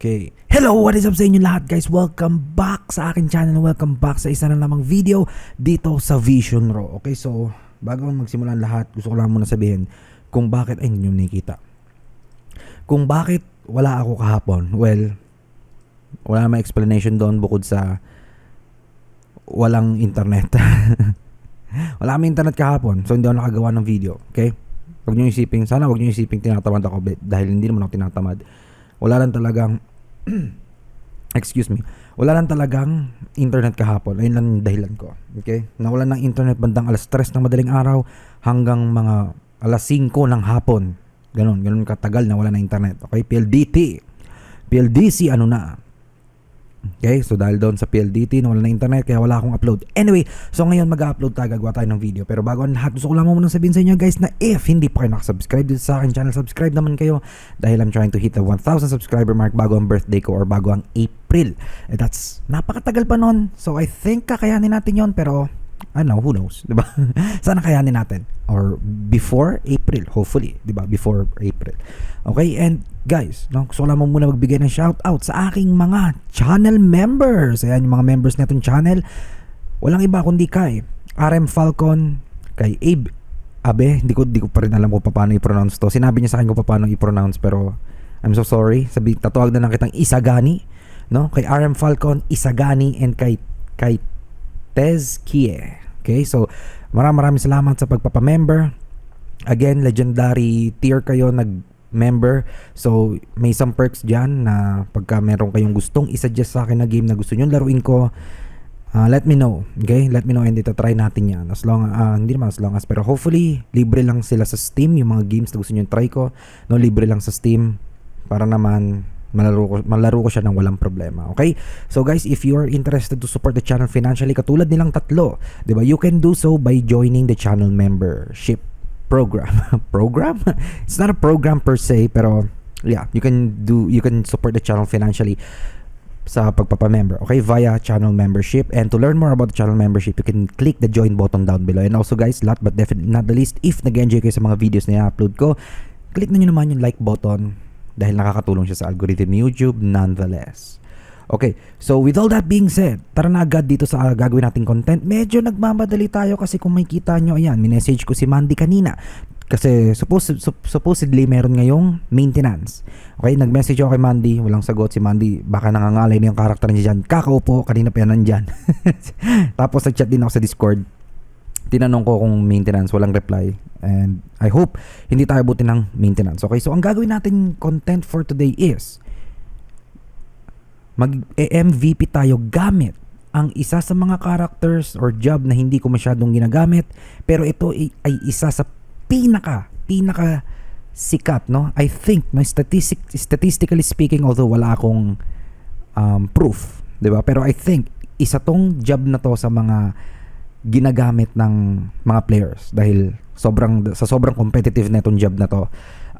Okay. Hello, what is up sa inyo lahat guys? Welcome back sa akin channel. Welcome back sa isa na namang video dito sa Vision Raw. Okay, so bago magsimula ang lahat, gusto ko lang muna sabihin kung bakit ay hindi nyo nakikita. Kung bakit wala ako kahapon. Well, wala namang explanation doon bukod sa walang internet. wala kami internet kahapon, so hindi ako nakagawa ng video. Okay? Huwag nyo isiping, sana huwag nyo isiping tinatamad ako dahil hindi naman ako tinatamad. Wala lang talagang, excuse me, wala lang talagang internet kahapon. Ayun lang dahilan ko. Okay? Nawalan ng internet bandang alas 3 ng madaling araw hanggang mga alas 5 ng hapon. Ganon, ganon katagal na wala na internet. Okay? PLDT. PLDC ano na. Okay, so dahil doon sa PLDT na wala na internet kaya wala akong upload. Anyway, so ngayon mag-upload tayo, gagawa tayo ng video. Pero bago ang lahat, gusto ko lang muna sabihin sa inyo guys na if hindi pa kayo nakasubscribe dito sa akin channel, subscribe naman kayo dahil I'm trying to hit the 1,000 subscriber mark bago ang birthday ko or bago ang April. Eh, that's napakatagal pa nun. So I think kakayanin natin yon pero Know, who knows, 'di ba? Sana kayanin natin or before April, hopefully, 'di ba? Before April. Okay, and guys, no, gusto ko lamang muna magbigay ng shout out sa aking mga channel members. Ayan yung mga members na itong channel. Walang iba kundi kay RM Falcon, kay Abe Abe, hindi ko hindi ko pa rin alam kung paano i-pronounce to. Sinabi niya sa akin kung paano i-pronounce pero I'm so sorry. Sabi tatawag na lang kitang Isagani, no? Kay RM Falcon, Isagani and kay kay Tezkie. Okay? So, maraming maraming salamat sa pagpapamember. Again, legendary tier kayo nag-member. So, may some perks dyan na pagka meron kayong gustong isuggest sa akin na game na gusto nyo laruin ko, uh, let me know. Okay? Let me know and ito try natin yan. As long, uh, hindi naman as long as, pero hopefully, libre lang sila sa Steam. Yung mga games na gusto nyo try ko, no, libre lang sa Steam para naman malaro ko, malaro ko siya ng walang problema. Okay? So guys, if you are interested to support the channel financially, katulad nilang tatlo, di ba? You can do so by joining the channel membership program. program? It's not a program per se, pero yeah, you can do, you can support the channel financially sa pagpapamember, okay, via channel membership. And to learn more about the channel membership, you can click the join button down below. And also guys, last but definitely not the least, if nag-enjoy kayo sa mga videos na i-upload ko, click na nyo naman yung like button dahil nakakatulong siya sa algorithm ni YouTube nonetheless. Okay, so with all that being said, tara na agad dito sa gagawin nating content. Medyo nagmamadali tayo kasi kung may kita nyo, ayan, minessage ko si Mandy kanina. Kasi suppose, sup- supposedly meron ngayong maintenance. Okay, nag-message ako kay Mandy, walang sagot si Mandy, baka nangangalay na yung karakter niya dyan. Kakaupo, kanina pa yan nandyan. Tapos nag-chat din ako sa Discord. Tinanong ko kung maintenance, walang reply. And I hope hindi tayo buti ng maintenance. Okay, so ang gagawin natin content for today is mag-MVP tayo gamit ang isa sa mga characters or job na hindi ko masyadong ginagamit pero ito ay, isa sa pinaka pinaka sikat no I think no statistic statistically speaking although wala akong um, proof 'di ba pero I think isa tong job na to sa mga ginagamit ng mga players dahil sobrang sa sobrang competitive netong job na to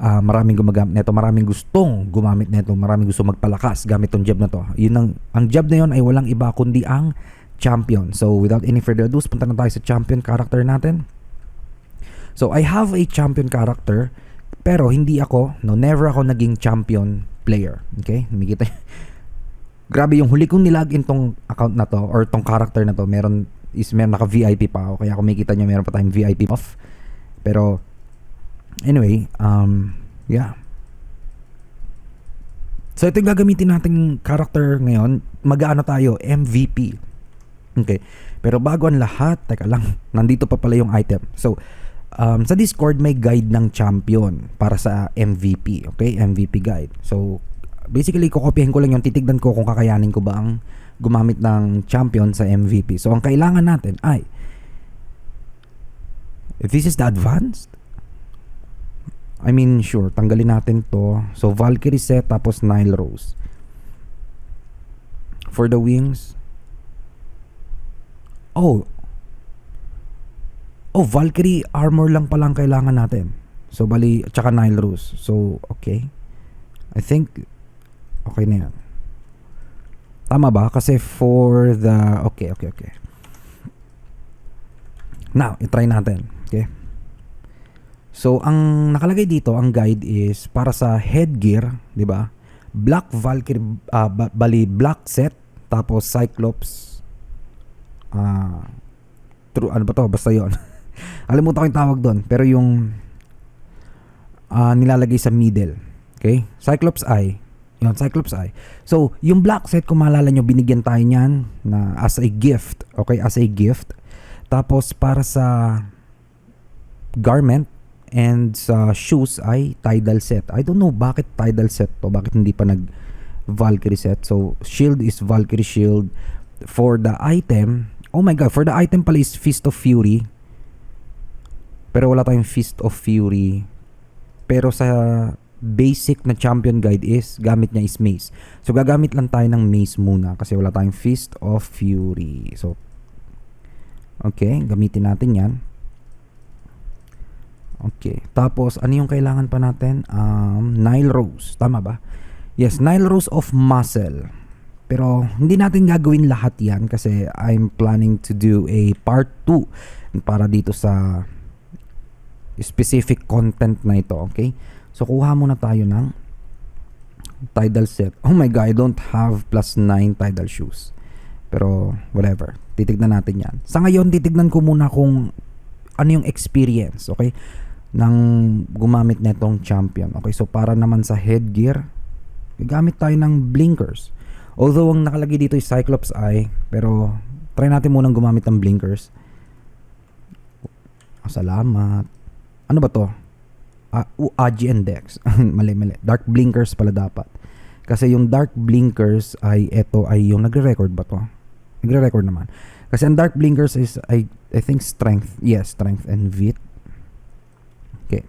uh, maraming gumagamit nito maraming gustong gumamit nito maraming gusto magpalakas gamit tong job na to. Yun ang ang job na yun ay walang iba kundi ang champion. So without any further ado punta na tayo sa champion character natin. So I have a champion character pero hindi ako no never ako naging champion player. Okay? Nakikita grabe yung huli kong nilagin tong account na to or tong character na to meron is meron naka VIP pa ako. Kaya kung makikita nyo meron pa tayong VIP off. Pero anyway um yeah. So ito yung gagamitin nating character ngayon. Mag-ano tayo? MVP okay. Pero bago ang lahat teka lang nandito pa pala yung item. So um, sa Discord may guide ng champion para sa MVP okay? MVP guide. So basically kokopyahin ko lang yung titignan ko kung kakayanin ko ba ang gumamit ng champion sa MVP. So, ang kailangan natin ay if this is the advanced I mean, sure, tanggalin natin to. So, Valkyrie set tapos Nile Rose. For the wings, oh, oh, Valkyrie armor lang palang kailangan natin. So, bali, tsaka Nile Rose. So, okay. I think, okay na yan. Tama ba? Kasi for the... Okay, okay, okay. Now, itry natin. Okay? So, ang nakalagay dito, ang guide is para sa headgear, di ba? Black Valkyrie, ah, ba- bali Black Set, tapos Cyclops, ah, true, ano ba to? Basta yon Alimutan ko yung tawag doon. Pero yung ah, nilalagay sa middle. Okay? Cyclops Eye. Yun, Cyclops Eye. So, yung black set, kung maalala nyo, binigyan tayo niyan na as a gift. Okay? As a gift. Tapos, para sa garment and sa shoes ay tidal set. I don't know bakit tidal set to. Bakit hindi pa nag Valkyrie set. So, shield is Valkyrie shield. For the item, oh my god, for the item pala is Fist of Fury. Pero wala tayong Fist of Fury. Pero sa basic na champion guide is gamit niya is mace. So gagamit lang tayo ng mace muna kasi wala tayong Fist of Fury. So Okay, gamitin natin 'yan. Okay. Tapos ano yung kailangan pa natin? Um Nile Rose, tama ba? Yes, Nile Rose of Muscle. Pero hindi natin gagawin lahat 'yan kasi I'm planning to do a part 2 para dito sa specific content na ito, okay? So, kuha muna tayo ng tidal set. Oh my god, I don't have plus 9 tidal shoes. Pero, whatever. Titignan natin yan. Sa ngayon, titignan ko muna kung ano yung experience, okay? Nang gumamit netong champion. Okay, so para naman sa headgear, gagamit tayo ng blinkers. Although, ang nakalagay dito is Cyclops Eye, pero try natin munang gumamit ng blinkers. Ah, Salamat. Ano ba to? Ah, uh, AGN Dex. mali, mali. Dark blinkers pala dapat. Kasi yung dark blinkers ay eto ay yung nagre-record ba to? Nagre-record naman. Kasi ang dark blinkers is I I think strength. Yes, strength and vit. Okay.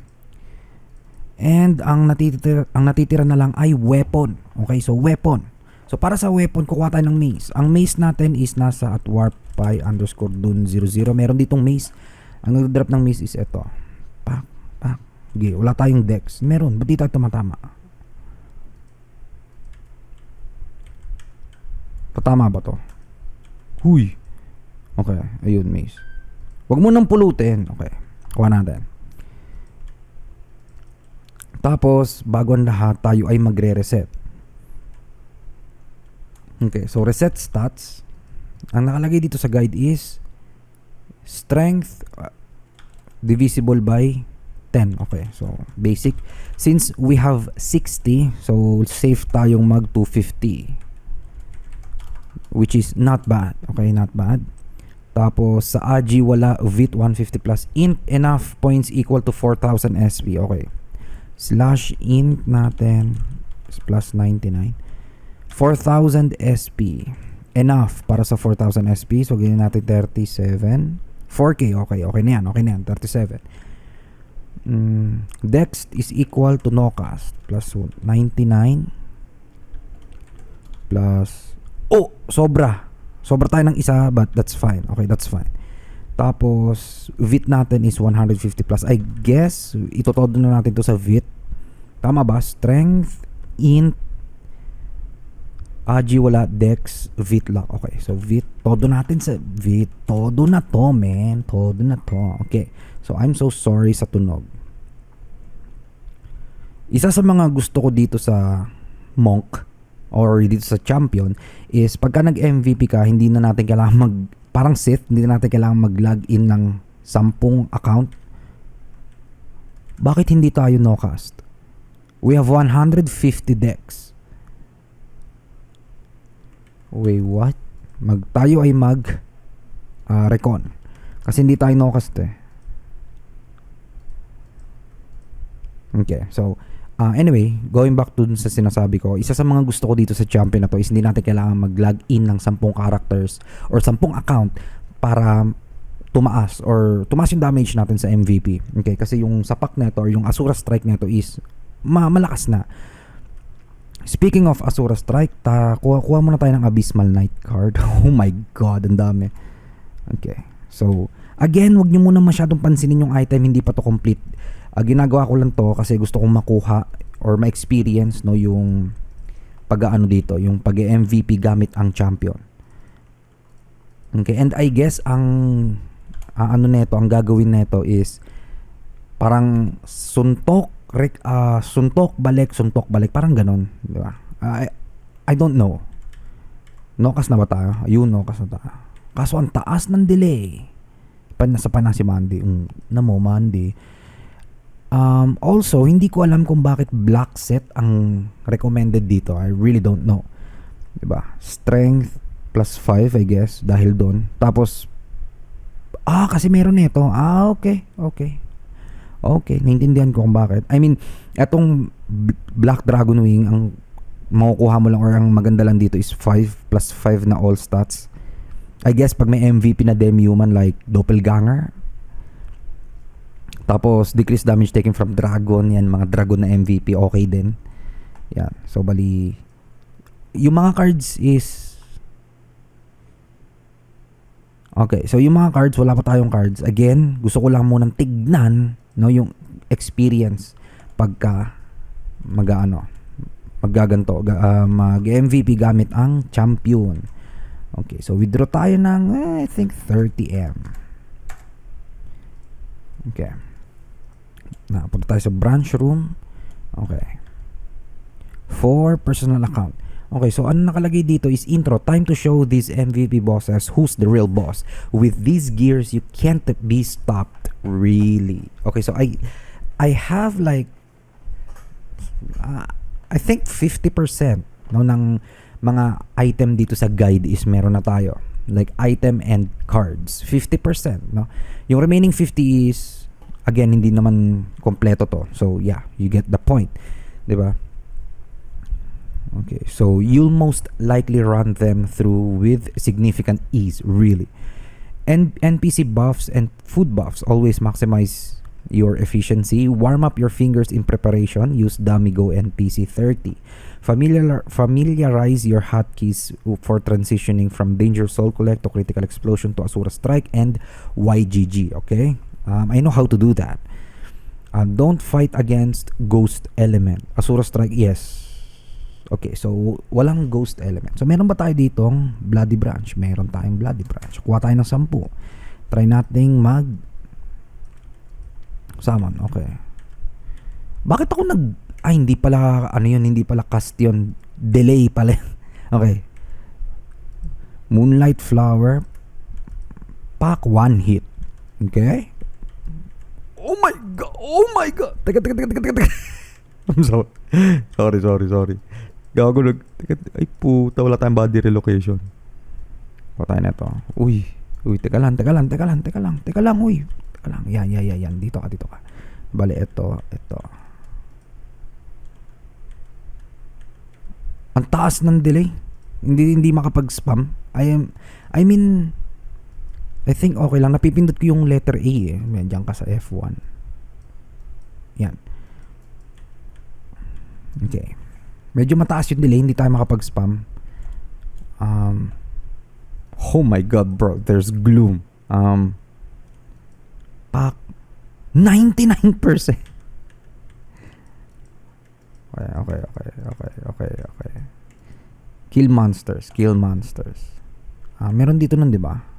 And ang natitira ang natitira na lang ay weapon. Okay, so weapon. So para sa weapon, kukuha tayo ng mace. Ang mace natin is nasa at warp pi underscore dun 00. Meron ditong mace. Ang nag-drop ng mace is ito. Pak, pak. Sige, wala tayong dex. Meron. Ba't di tayo tumatama? Patama ba to? Huy. Okay, ayun, mace. Huwag mo nang pulutin. Okay, kuha natin. Tapos, bago ang lahat, tayo ay magre-reset. Okay, so reset stats. Ang nakalagay dito sa guide is strength uh, divisible by 10. Okay, so basic. Since we have 60, so safe tayong mag 250. Which is not bad. Okay, not bad. Tapos sa AG wala VIT 150 plus int enough points equal to 4000 SP. Okay. Slash int natin is plus 99. 4000 SP. Enough para sa 4000 SP. So ganyan natin 37. 4K. Okay, okay na yan. Okay na yan. 37. Mm, Dex is equal to Nocast plus 99 plus Oh, sobra. Sobra tayo ng isa but that's fine. Okay, that's fine. Tapos VIT natin is 150 plus. I guess itotodo na natin to sa VIT. Tama ba? Strength int AG wala Dex VIT lang. Okay, so VIT todo natin sa VIT. Todo na to, man. Todo na to. Okay. So I'm so sorry sa tunog. Isa sa mga gusto ko dito sa Monk or dito sa Champion is pagka nag-MVP ka, hindi na natin kailangan mag parang Sith, hindi na natin kailangan mag-login ng 10 account. Bakit hindi tayo no cast? We have 150 decks. Wait, what? Mag tayo ay mag uh, recon. Kasi hindi tayo no cast eh. Okay, so uh, anyway, going back to dun sa sinasabi ko, isa sa mga gusto ko dito sa champion na to is hindi natin kailangan mag-log in ng 10 characters or 10 account para tumaas or tumaas yung damage natin sa MVP. Okay, kasi yung sapak na or yung Asura Strike na is ma malakas na. Speaking of Asura Strike, ta kuha, kuha muna tayo ng Abysmal Knight card. Oh my god, ang dami. Okay. So, again, wag niyo muna masyadong pansinin yung item, hindi pa to complete. Uh, ginagawa ko lang to kasi gusto kong makuha or ma-experience no yung pag-ano dito, yung pag-MVP gamit ang champion. Okay, and I guess ang uh, ano neto, ang gagawin neto is parang suntok rek, uh, suntok balik, suntok balik, parang ganon, di ba? I, I don't know. Nokas na ba tayo? Ayun, nokas na tayo. Kaso ang taas ng delay. Pan nasa pa si Mandy. Um, na mo, Mandy. Um, also, hindi ko alam kung bakit black set ang recommended dito. I really don't know. ba? Strength plus 5, I guess, dahil doon. Tapos, ah, kasi meron nito. Ah, okay, okay. Okay, naintindihan ko kung bakit. I mean, etong Black Dragon Wing, ang makukuha mo lang or ang maganda lang dito is 5 plus 5 na all stats. I guess pag may MVP na Demi-Human like Doppelganger, tapos decrease damage taken from Dragon, yan mga Dragon na MVP, okay din. Yan. So bali yung mga cards is Okay, so yung mga cards, wala pa tayong cards. Again, gusto ko lang munang tignan no yung experience pagka mag-ano maggaganto ga- ah, mag MVP gamit ang champion. Okay, so withdraw tayo ng eh, I think 30M. Okay. Na, punta tayo sa branch room. Okay. For personal account. Okay, so ano nakalagay dito is intro. Time to show these MVP bosses who's the real boss. With these gears, you can't be stopped. Really. Okay, so I I have like uh, I think 50% no ng mga item dito sa guide is meron na tayo. Like item and cards. 50%, no? Yung remaining 50 is again hindi naman kompleto to. So yeah, you get the point. 'Di ba? Okay, so you'll most likely run them through with significant ease, really. And NPC buffs and food buffs always maximize your efficiency. Warm up your fingers in preparation. Use Damigo NPC 30. Familiar, familiarize your hotkeys for transitioning from Danger Soul Collect to Critical Explosion to Asura Strike and YGG. Okay, um, I know how to do that. Uh, don't fight against Ghost Element. Asura Strike, yes. Okay, so walang ghost element. So meron ba tayo ditong bloody branch? Meron tayong bloody branch. Kuha tayo ng 10. Try nating mag summon. Okay. Bakit ako nag ay hindi pala ano yun, hindi pala cast yun. Delay pala. okay. Moonlight flower pack one hit. Okay? Oh my god. Oh my god. Teka, teka, teka, teka, teka. I'm sorry. sorry, sorry, sorry. Gago nag... Teka, ay puta, wala tayong body relocation. Patay na to. Uy. Uy, teka lang, teka lang, teka lang, teka lang, teka lang, uy. Teka lang, yan, yan, yan, yan. Dito ka, dito ka. Bale, ito, ito. Ang taas ng delay. Hindi, hindi makapag-spam. I am, I mean, I think okay lang. Napipindot ko yung letter A eh. Medyan ka sa F1. Yan. Okay. Medyo mataas yung delay, hindi tayo makapag-spam. Um, oh my god, bro. There's gloom. Um, pak 99%. Okay, okay, okay, okay, okay, okay. Kill monsters, kill monsters. Ah, meron dito nun, 'di ba?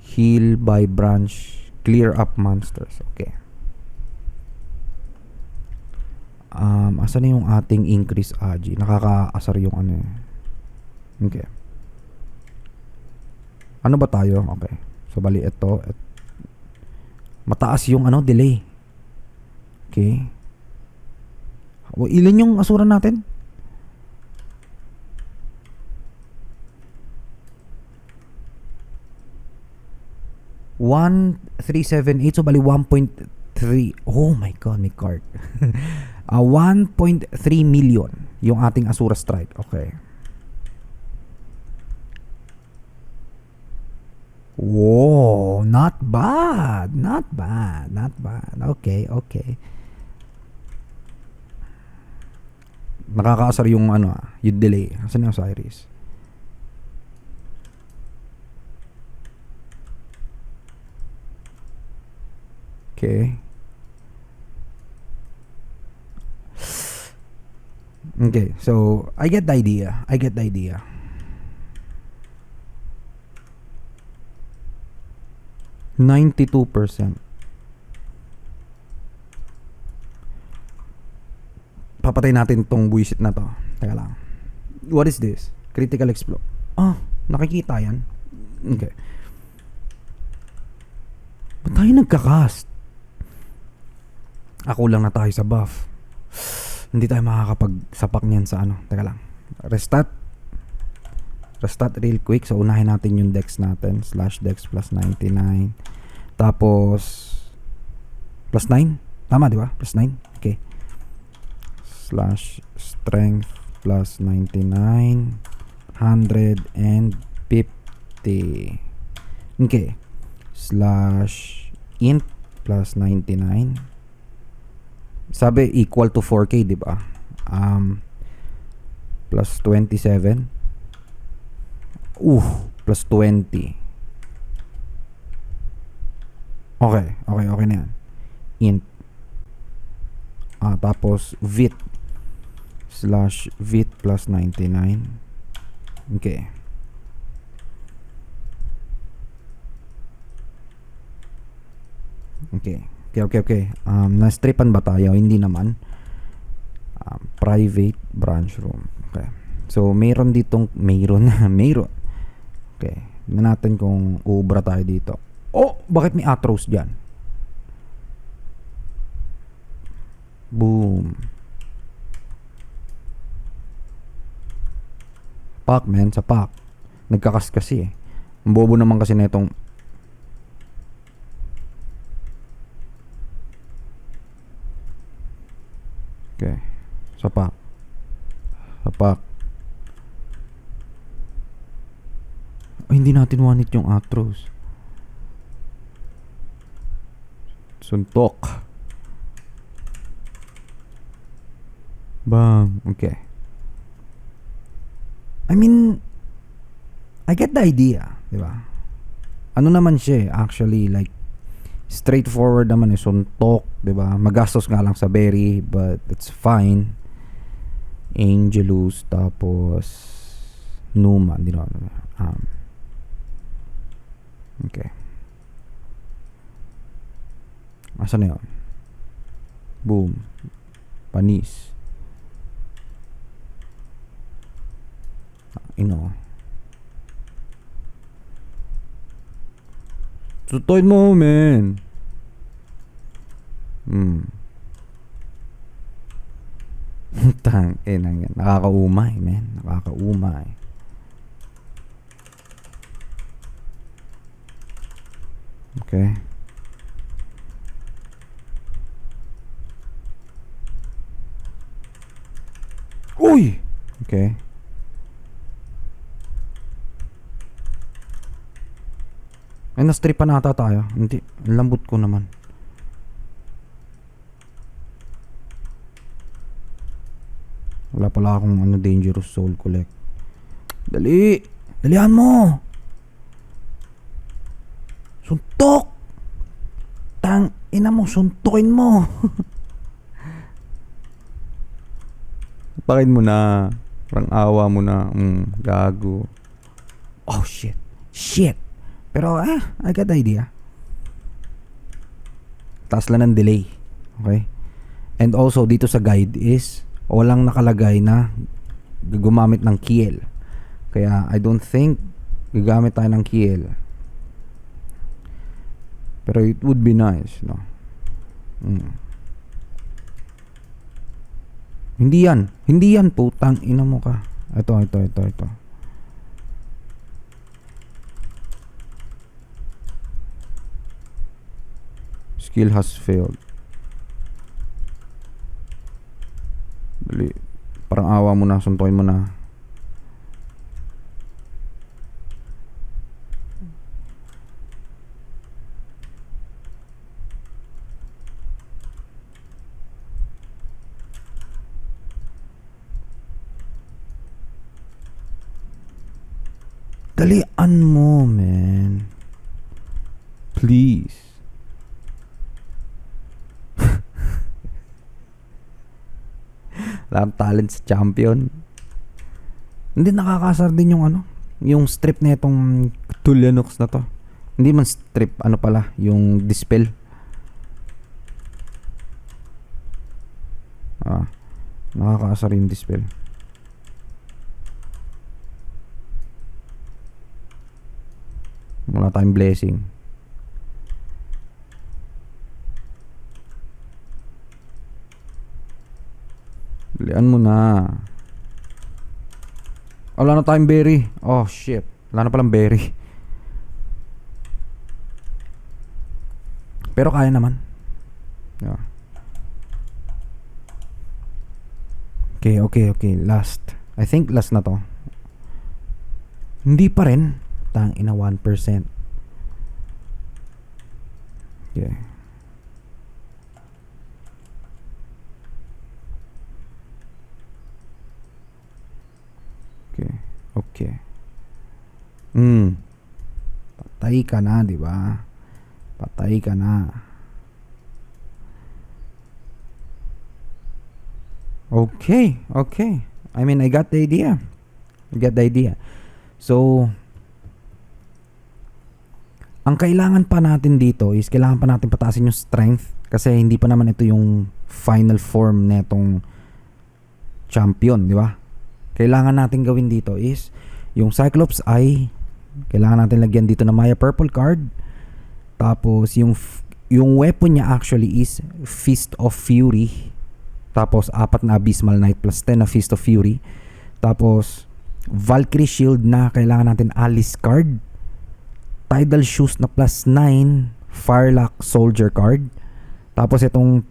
Heal by branch, clear up monsters. Okay. Um, asan na yung ating increase AG? Nakakaasar yung ano eh. Okay. Ano ba tayo? Okay. So, bali ito. Et, mataas yung ano, delay. Okay. O, ilan yung asura natin? One, three, seven, eight. So, bali 1.3. Oh my God, may card. uh, 1.3 million yung ating Asura Strike. Okay. Whoa, not bad. Not bad. Not bad. Okay, okay. Nakakaasar yung ano, ah, yung delay. Asan yung Osiris? Okay. Okay, so I get the idea. I get the idea. Ninety-two percent. Papatay natin tong buwisit na to. Teka lang. What is this? Critical explode. Ah, nakikita yan. Okay. Ba't tayo nagka-cast? Ako lang na tayo sa buff. Hindi tayo makakapag-sapak niyan sa ano. Teka lang. Restart. Restart real quick. So, unahin natin yung dex natin. Slash dex plus 99. Tapos, plus 9. Tama, di ba? Plus 9. Okay. Slash strength plus 99. 150. Okay. Slash int plus 99. Sabi equal to 4k, di ba? Um, plus 27. Uh, plus 20. Okay, okay, okay na yan. Int. Ah, tapos vit slash vit plus 99. Okay. Okay. Okay, okay, okay. Um, na-stripan ba tayo? Hindi naman. Um, private branch room. Okay. So, mayroon ditong, mayroon, mayroon. Okay. Tingnan natin kung ubra tayo dito. Oh! Bakit may Atros dyan? Boom. Pack, man. Sa pack. Nagkakas kasi eh. Ang bobo naman kasi na itong Okay. Sapak. Sapak. Ay, hindi natin wanit yung Atros. Suntok. Bang. Okay. I mean, I get the idea, di ba? Ano naman siya eh, actually, like, straightforward naman eh, suntok, di ba? Magastos nga lang sa berry, but it's fine. Angelus, tapos Numa, hindi na um, Okay. Asa na yun? Boom. Panis. Ino. Tutoy mo, man. Hmm. Tang, eh, nang yan. Nakakaumay, man. Nakakaumay. Okay. Uy! Okay. Ay, na-strip pa nata tayo. Hindi. Lambot ko naman. Wala pala akong ano, dangerous soul collect. Dali! Dalihan mo! Suntok! Tang ina mo, suntukin mo! Pakin mo na. Parang awa mo na. Mm, gago. Oh, shit. Shit! Pero, ah, I got idea. Taas lang ng delay. Okay? And also, dito sa guide is, walang nakalagay na gumamit ng kiel. Kaya, I don't think gagamit tayo ng kiel. Pero it would be nice, no? Mm. Hindi yan. Hindi yan, putang ina mo ka. Ito, ito, ito, ito. Skill has failed. Dali. Parang awa mo na, suntukin mo na. Dalian mo, man. Please. Lahat talent sa champion. Hindi nakakasar din yung ano, yung strip na itong Tulianox na to. Hindi man strip, ano pala, yung dispel. Ah, nakakaasar yung dispel. Wala tayong blessing. Dalian mo na. Wala na tayong berry. Oh, shit. Wala na palang berry. Pero kaya naman. Yeah. Okay, okay, okay. Last. I think last na to. Hindi pa rin. Tang ina 1%. Okay. Okay. Okay. Hmm. Patay ka na, di ba? Patay ka na. Okay, okay. I mean, I got the idea. I got the idea. So, ang kailangan pa natin dito is kailangan pa natin pataasin yung strength kasi hindi pa naman ito yung final form netong champion, di ba? Kailangan natin gawin dito is yung Cyclops Eye, kailangan natin lagyan dito ng Maya Purple card. Tapos yung yung weapon niya actually is Fist of Fury. Tapos apat na Abysmal Knight plus 10 na Fist of Fury. Tapos Valkyrie Shield na kailangan natin Alice card. Tidal Shoes na plus 9. Firelock Soldier card. Tapos itong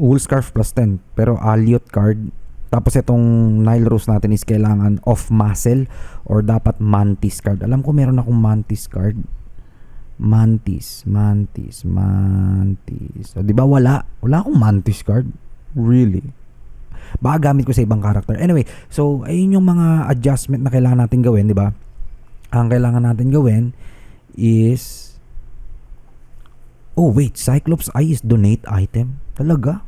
Wool Scarf plus 10. Pero Aliot card. Tapos itong Nile Rose natin is kailangan of muscle or dapat Mantis card. Alam ko meron akong Mantis card. Mantis, Mantis, Mantis. O, di ba wala? Wala akong Mantis card. Really? Baka gamit ko sa ibang character. Anyway, so ayun yung mga adjustment na kailangan natin gawin, di ba? Ang kailangan natin gawin is Oh, wait. Cyclops Eye is donate item? Talaga?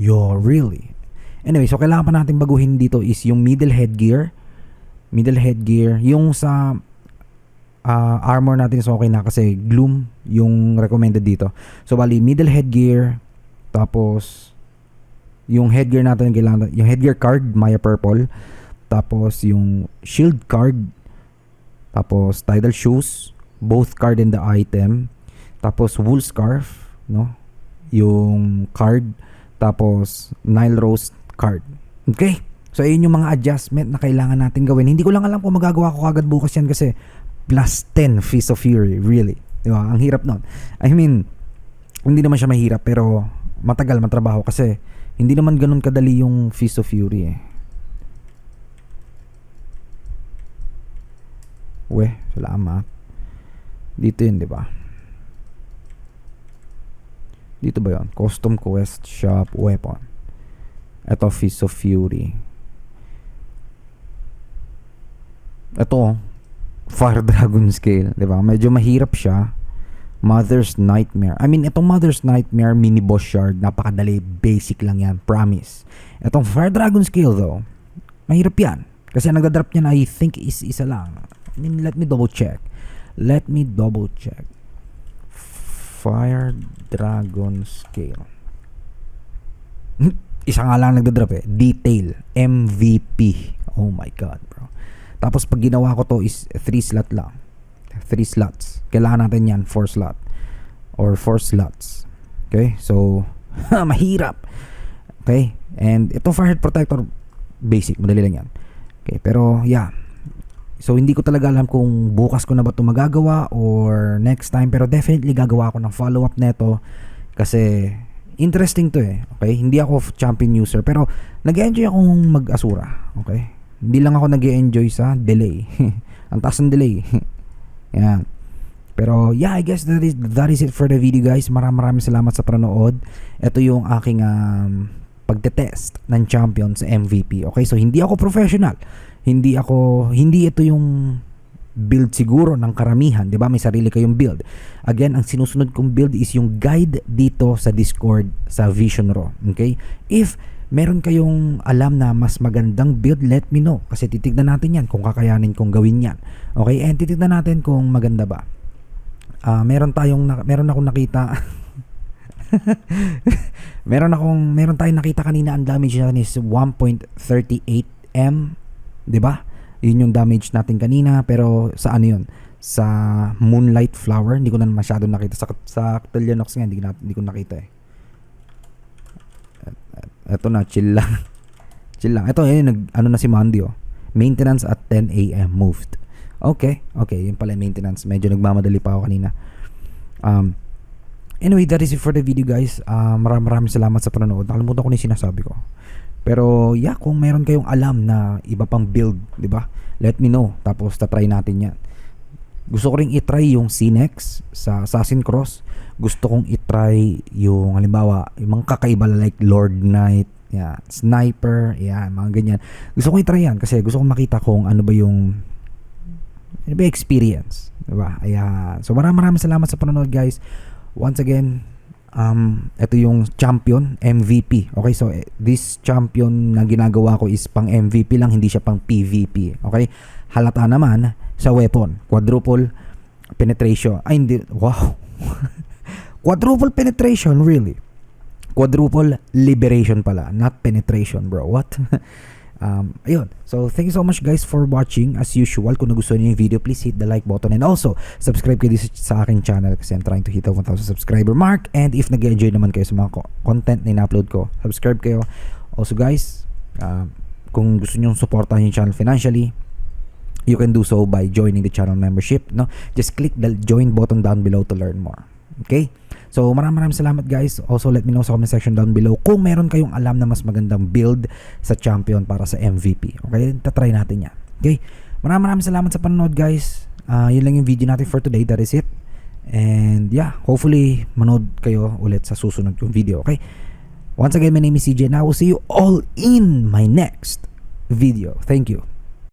Yo, really? Anyway, so kailangan pa natin baguhin dito is yung middle headgear. Middle headgear. Yung sa ah, armor natin is okay na kasi gloom yung recommended dito. So, bali, middle headgear. Tapos, yung headgear natin kailangan, yung headgear card, Maya Purple. Tapos, yung shield card. Tapos, tidal shoes. Both card and the item. Tapos, wool scarf. No? Yung card. Tapos, Nile Rose card. Okay? So, ayun yung mga adjustment na kailangan natin gawin. Hindi ko lang alam kung magagawa ko kagad bukas yan kasi plus 10 Fist of Fury. Really. Di ba? Ang hirap nun. I mean, hindi naman siya mahirap pero matagal matrabaho kasi hindi naman ganun kadali yung Fist of Fury eh. We, salamat. Dito yun, di ba? Dito ba yun? Custom Quest Shop Weapon. Ito, Fist of Fury. Ito, Fire Dragon Scale. Di ba? Medyo mahirap siya. Mother's Nightmare. I mean, itong Mother's Nightmare mini boss shard, napakadali, basic lang yan, promise. Itong Fire Dragon Scale though, mahirap yan. Kasi nagdadrop niya na I think is isa lang. I mean, let me double check. Let me double check. Fire Dragon Scale. Isa nga lang nagdadrop eh. Detail. MVP. Oh my God, bro. Tapos pag ginawa ko to is 3 slot lang. 3 slots. Kailangan natin yan 4 slot. Or 4 slots. Okay? So, mahirap. Okay? And ito fire protector basic. Madali lang yan. Okay? Pero, yeah. So, hindi ko talaga alam kung bukas ko na ba ito magagawa or next time. Pero definitely gagawa ako ng follow-up neto. Kasi, interesting to eh. Okay? Hindi ako champion user. Pero, nag-enjoy akong mag-asura. Okay? Hindi lang ako nag enjoy sa delay. Ang taas ng delay. Yan. Pero yeah, I guess that is that is it for the video guys. Maraming maraming salamat sa panonood. Ito yung aking um, pagte-test ng champion sa MVP. Okay, so hindi ako professional. Hindi ako hindi ito yung build siguro ng karamihan, 'di ba? May sarili kayong build. Again, ang sinusunod kong build is yung guide dito sa Discord sa Vision Raw. Okay? If meron kayong alam na mas magandang build, let me know. Kasi titignan natin yan kung kakayanin kong gawin yan. Okay? And titignan natin kung maganda ba. Ah, meron tayong na- meron akong nakita meron akong meron tayong nakita kanina ang damage natin is 1.38 M, 'di ba? Yun yung damage natin kanina pero sa ano yun? sa Moonlight Flower. Hindi ko na masyado nakita. Sa, sa Ctilianox nga, hindi, na, hindi ko nakita eh. Ito na, chill lang. chill lang. Ito, yun, nag, ano na si Mandy oh. Maintenance at 10 a.m. moved. Okay, okay. Yun pala maintenance. Medyo nagmamadali pa ako kanina. Um, anyway, that is it for the video guys. Uh, maraming maraming salamat sa panonood. Nakalimutan ko na yung sinasabi ko. Pero yeah, kung meron kayong alam na iba pang build, 'di ba? Let me know. Tapos ta-try natin 'yan. Gusto ko ring i-try yung Cinex sa Assassin Cross. Gusto kong i-try yung halimbawa, yung mga kakaiba like Lord Knight, yeah, Sniper, yeah, mga ganyan. Gusto kong i-try yan kasi gusto kong makita kung ano ba yung ano ba experience, 'di ba? Ayan. So maraming maraming salamat sa panonood guys. Once again, um, ito yung champion, MVP. Okay, so eh, this champion na ginagawa ko is pang MVP lang, hindi siya pang PVP. Okay, halata naman sa weapon, quadruple penetration. Ay, hindi, wow. quadruple penetration, really. Quadruple liberation pala, not penetration, bro. What? um, ayun. So, thank you so much guys for watching. As usual, kung nagustuhan niyo yung video, please hit the like button and also subscribe kayo dito sa aking channel kasi I'm trying to hit the 1,000 subscriber mark. And if nag-enjoy naman kayo sa mga content na in-upload ko, subscribe kayo. Also guys, uh, kung gusto niyo supportahan yung channel financially, you can do so by joining the channel membership. No, just click the join button down below to learn more. Okay? So maraming maraming salamat guys. Also let me know sa comment section down below kung meron kayong alam na mas magandang build sa champion para sa MVP. Okay? Tatry natin yan. Okay? Maraming maraming salamat sa panonood guys. Uh, yun lang yung video natin for today. That is it. And yeah, hopefully manood kayo ulit sa susunod yung video. Okay? Once again, my name is CJ and I will see you all in my next video. Thank you.